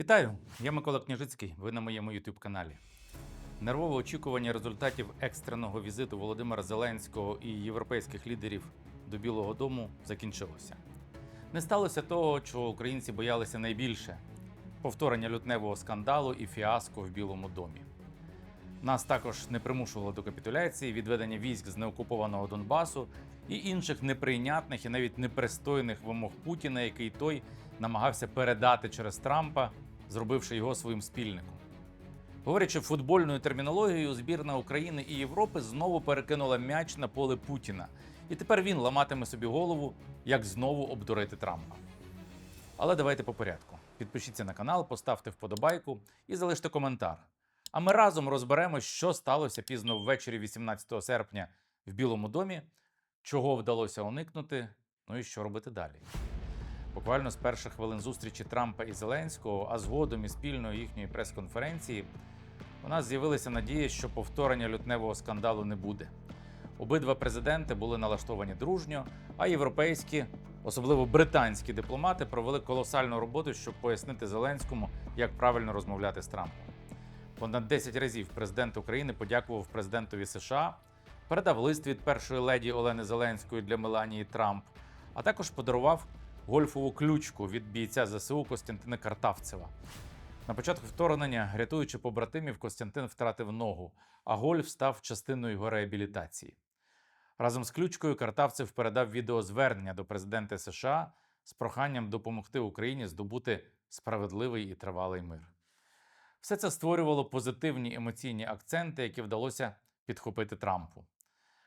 Вітаю! Я Микола Княжицький. Ви на моєму youtube каналі. Нервове очікування результатів екстреного візиту Володимира Зеленського і європейських лідерів до Білого Дому закінчилося. Не сталося того, чого українці боялися найбільше повторення лютневого скандалу і фіаско в Білому домі. Нас також не примушувало до капітуляції, відведення військ з неокупованого Донбасу і інших неприйнятних і навіть непристойних вимог Путіна, який той намагався передати через Трампа, зробивши його своїм спільником. Говорячи футбольною термінологією, збірна України і Європи знову перекинула м'яч на поле Путіна, і тепер він ламатиме собі голову, як знову обдурити Трампа. Але давайте по порядку. Підпишіться на канал, поставте вподобайку і залиште коментар. А ми разом розберемо, що сталося пізно ввечері 18 серпня в Білому домі, чого вдалося уникнути, ну і що робити далі. Буквально з перших хвилин зустрічі Трампа і Зеленського, а згодом і спільної їхньої прес-конференції, у нас з'явилася надія, що повторення лютневого скандалу не буде. Обидва президенти були налаштовані дружньо, а європейські, особливо британські дипломати, провели колосальну роботу, щоб пояснити Зеленському, як правильно розмовляти з Трампом. Понад 10 разів президент України подякував президентові США, передав лист від першої леді Олени Зеленської для Меланії Трамп, а також подарував гольфову ключку від бійця ЗСУ Костянтина Картавцева. На початку вторгнення, рятуючи побратимів, Костянтин втратив ногу, а гольф став частиною його реабілітації. Разом з ключкою Картавцев передав відеозвернення до президента США з проханням допомогти Україні здобути справедливий і тривалий мир. Все це створювало позитивні емоційні акценти, які вдалося підхопити Трампу.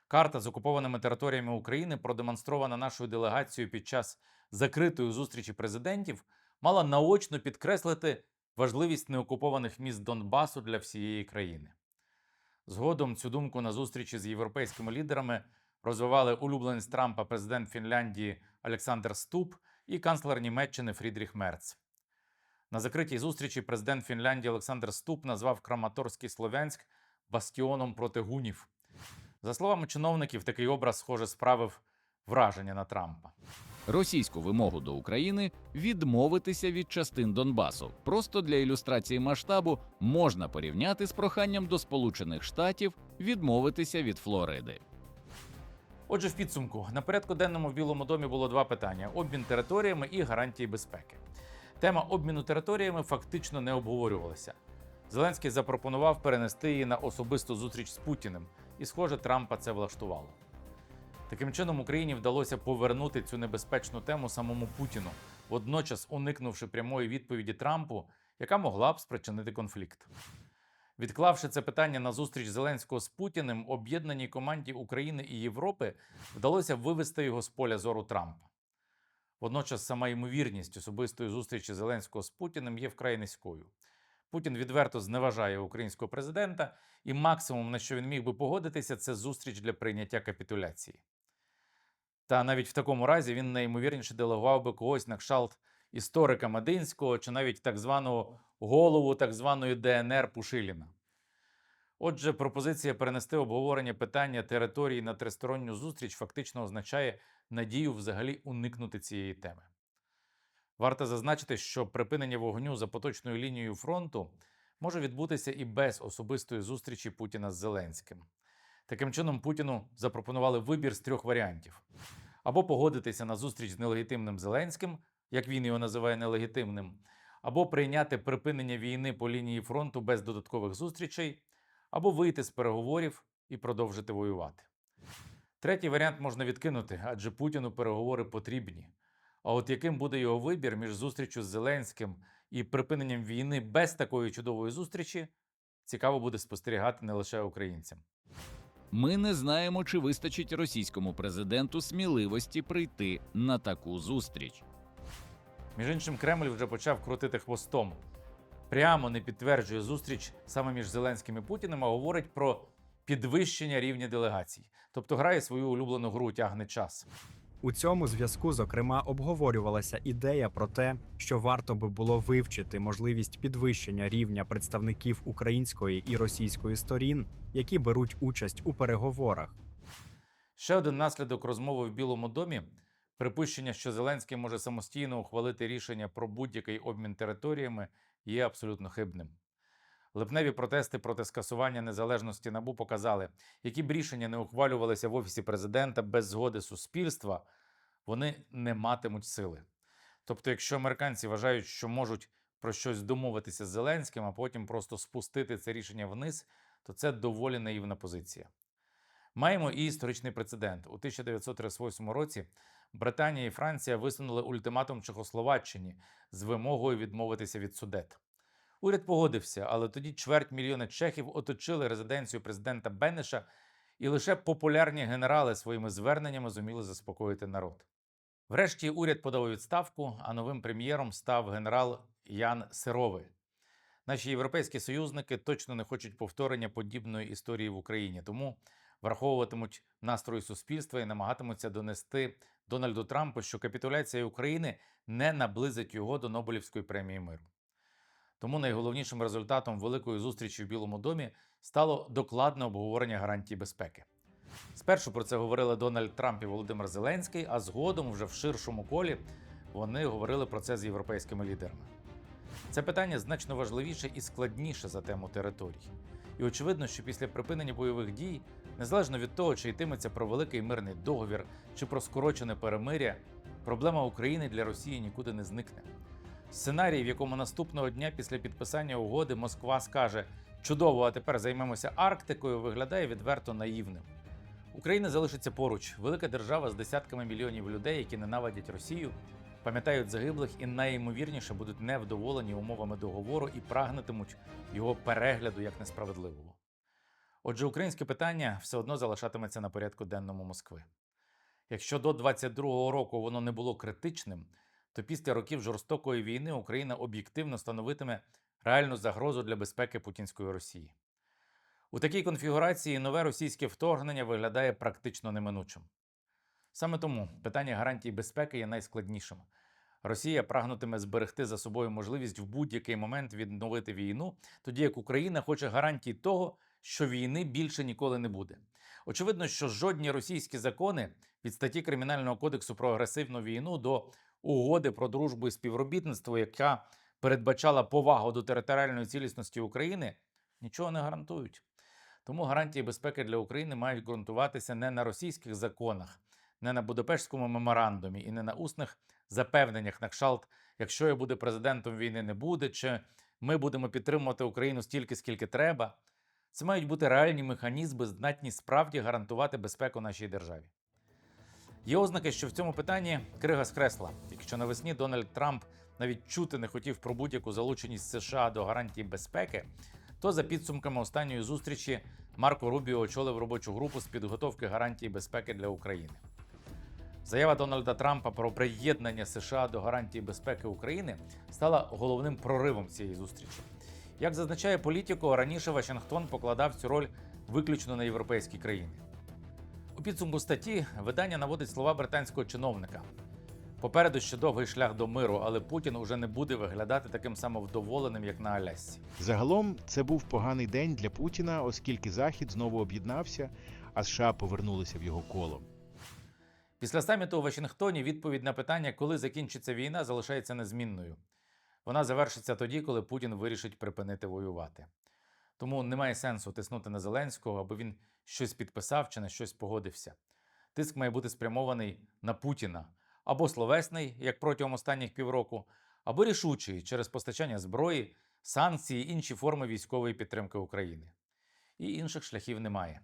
Карта з окупованими територіями України, продемонстрована нашою делегацією під час закритої зустрічі президентів, мала наочно підкреслити важливість неокупованих міст Донбасу для всієї країни. Згодом цю думку на зустрічі з європейськими лідерами розвивали улюбленець Трампа президент Фінляндії Олександр Ступ і канцлер Німеччини Фрідріх Мерц. На закритій зустрічі президент Фінляндії Олександр Ступ назвав Краматорський Слов'янськ бастіоном проти гунів. За словами чиновників, такий образ, схоже, справив враження на Трампа. Російську вимогу до України відмовитися від частин Донбасу. Просто для ілюстрації масштабу можна порівняти з проханням до Сполучених Штатів відмовитися від Флориди. Отже, в підсумку на порядку денному в Білому домі було два питання: обмін територіями і гарантії безпеки. Тема обміну територіями фактично не обговорювалася. Зеленський запропонував перенести її на особисту зустріч з Путіним, і, схоже, Трампа це влаштувало. Таким чином, Україні вдалося повернути цю небезпечну тему самому Путіну, водночас уникнувши прямої відповіді Трампу, яка могла б спричинити конфлікт. Відклавши це питання на зустріч Зеленського з Путіним, об'єднаній команді України і Європи вдалося вивести його з поля зору Трампа. Водночас сама ймовірність особистої зустрічі Зеленського з Путіним є вкрай низькою. Путін відверто зневажає українського президента, і максимум, на що він міг би погодитися, це зустріч для прийняття капітуляції. Та навіть в такому разі він найімовірніше делегував би когось на кшталт історика Мединського чи навіть так званого голову так званої ДНР Пушиліна. Отже, пропозиція перенести обговорення питання території на тристоронню зустріч фактично означає надію взагалі уникнути цієї теми. Варто зазначити, що припинення вогню за поточною лінією фронту може відбутися і без особистої зустрічі Путіна з Зеленським. Таким чином, Путіну запропонували вибір з трьох варіантів: або погодитися на зустріч з нелегітимним Зеленським, як він його називає нелегітимним, або прийняти припинення війни по лінії фронту без додаткових зустрічей, або вийти з переговорів і продовжити воювати. Третій варіант можна відкинути, адже Путіну переговори потрібні. А от яким буде його вибір між зустрічю з Зеленським і припиненням війни без такої чудової зустрічі, цікаво буде спостерігати не лише українцям. Ми не знаємо, чи вистачить російському президенту сміливості прийти на таку зустріч. Між іншим, Кремль вже почав крутити хвостом. Прямо не підтверджує зустріч саме між Зеленським і Путіним, а говорить про підвищення рівня делегацій. Тобто грає свою улюблену гру, тягне час. У цьому зв'язку, зокрема, обговорювалася ідея про те, що варто би було вивчити можливість підвищення рівня представників української і російської сторін, які беруть участь у переговорах. Ще один наслідок розмови в Білому домі припущення, що Зеленський може самостійно ухвалити рішення про будь-який обмін територіями є абсолютно хибним. Липневі протести проти скасування незалежності набу показали, які б рішення не ухвалювалися в офісі президента без згоди суспільства, вони не матимуть сили. Тобто, якщо американці вважають, що можуть про щось домовитися з Зеленським, а потім просто спустити це рішення вниз, то це доволі наївна позиція. Маємо і історичний прецедент. У 1938 році Британія і Франція висунули ультиматум Чехословаччині з вимогою відмовитися від судет. Уряд погодився, але тоді чверть мільйона чехів оточили резиденцію президента Бенеша, і лише популярні генерали своїми зверненнями зуміли заспокоїти народ. Врешті уряд подав відставку, а новим прем'єром став генерал Ян Сирови. Наші європейські союзники точно не хочуть повторення подібної історії в Україні, тому враховуватимуть настрої суспільства і намагатимуться донести Дональду Трампу, що капітуляція України не наблизить його до Нобелівської премії миру. Тому найголовнішим результатом великої зустрічі в Білому домі стало докладне обговорення гарантій безпеки. Спершу про це говорили Дональд Трамп і Володимир Зеленський, а згодом, вже в ширшому колі, вони говорили про це з європейськими лідерами. Це питання значно важливіше і складніше за тему територій. І очевидно, що після припинення бойових дій, незалежно від того, чи йтиметься про великий мирний договір чи про скорочене перемиря, проблема України для Росії нікуди не зникне. Сценарій, в якому наступного дня після підписання угоди Москва скаже чудово, а тепер займемося Арктикою, виглядає відверто наївним. Україна залишиться поруч, велика держава з десятками мільйонів людей, які ненавидять Росію, пам'ятають загиблих і найімовірніше будуть невдоволені умовами договору і прагнутимуть його перегляду як несправедливого. Отже, українське питання все одно залишатиметься на порядку денному Москви. Якщо до 22-го року воно не було критичним, то після років жорстокої війни Україна об'єктивно становитиме реальну загрозу для безпеки путінської Росії. У такій конфігурації нове російське вторгнення виглядає практично неминучим. Саме тому питання гарантій безпеки є найскладнішим. Росія прагнутиме зберегти за собою можливість в будь-який момент відновити війну, тоді як Україна хоче гарантій того, що війни більше ніколи не буде. Очевидно, що жодні російські закони від статті Кримінального кодексу про агресивну війну до угоди про дружбу і співробітництво, яка передбачала повагу до територіальної цілісності України, нічого не гарантують. Тому гарантії безпеки для України мають ґрунтуватися не на російських законах, не на Будапештському меморандумі і не на усних запевненнях на кшалт, якщо я буду президентом війни не буде, чи ми будемо підтримувати Україну стільки, скільки треба. Це мають бути реальні механізми, здатні справді гарантувати безпеку нашій державі. Є ознаки, що в цьому питанні крига скресла. Якщо навесні Дональд Трамп навіть чути не хотів про будь-яку залученість США до гарантій безпеки, то за підсумками останньої зустрічі Марко Рубіо очолив робочу групу з підготовки гарантій безпеки для України. Заява Дональда Трампа про приєднання США до гарантій безпеки України стала головним проривом цієї зустрічі. Як зазначає політико, раніше Вашингтон покладав цю роль виключно на європейські країни. Підсумку статті видання наводить слова британського чиновника. Попереду ще довгий шлях до миру, але Путін уже не буде виглядати таким самовдоволеним, як на Алясці. Загалом це був поганий день для Путіна, оскільки Захід знову об'єднався, а США повернулися в його коло. Після саміту у Вашингтоні відповідь на питання, коли закінчиться війна, залишається незмінною. Вона завершиться тоді, коли Путін вирішить припинити воювати. Тому немає сенсу тиснути на Зеленського, аби він щось підписав чи на щось погодився. Тиск має бути спрямований на Путіна або словесний, як протягом останніх півроку, або рішучий через постачання зброї, санкції, інші форми військової підтримки України. І інших шляхів немає.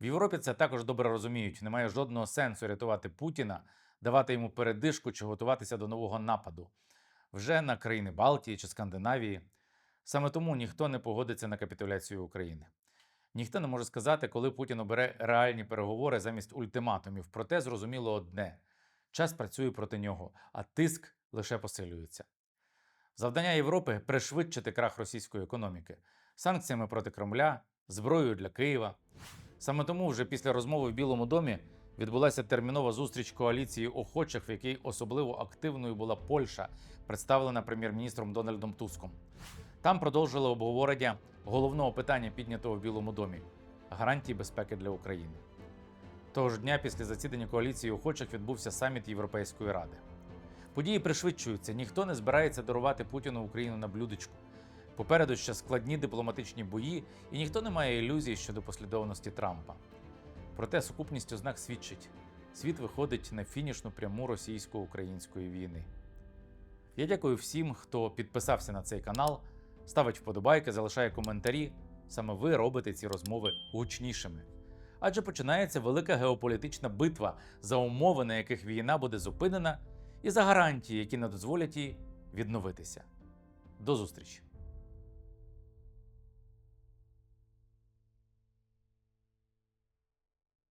В Європі це також добре розуміють. Немає жодного сенсу рятувати Путіна, давати йому передишку чи готуватися до нового нападу вже на країни Балтії чи Скандинавії. Саме тому ніхто не погодиться на капітуляцію України. Ніхто не може сказати, коли Путін обере реальні переговори замість ультиматумів. Проте зрозуміло одне: час працює проти нього, а тиск лише посилюється. Завдання Європи пришвидшити крах російської економіки санкціями проти Кремля, зброєю для Києва. Саме тому вже після розмови в Білому домі відбулася термінова зустріч коаліції охочих, в якій особливо активною була Польща, представлена прем'єр-міністром Дональдом Туском. Там продовжили обговорення головного питання, піднятого в Білому домі гарантії безпеки для України. Того ж дня після засідання коаліції охочих відбувся саміт Європейської ради. Події пришвидшуються, ніхто не збирається дарувати Путіну Україну на блюдечку. Попереду ще складні дипломатичні бої, і ніхто не має ілюзій щодо послідовності Трампа. Проте сукупність ознак свідчить: світ виходить на фінішну пряму російсько-української війни. Я дякую всім, хто підписався на цей канал, ставить вподобайки, залишає коментарі. Саме ви робите ці розмови гучнішими. Адже починається велика геополітична битва за умови, на яких війна буде зупинена, і за гарантії, які не дозволять їй відновитися. До зустрічі!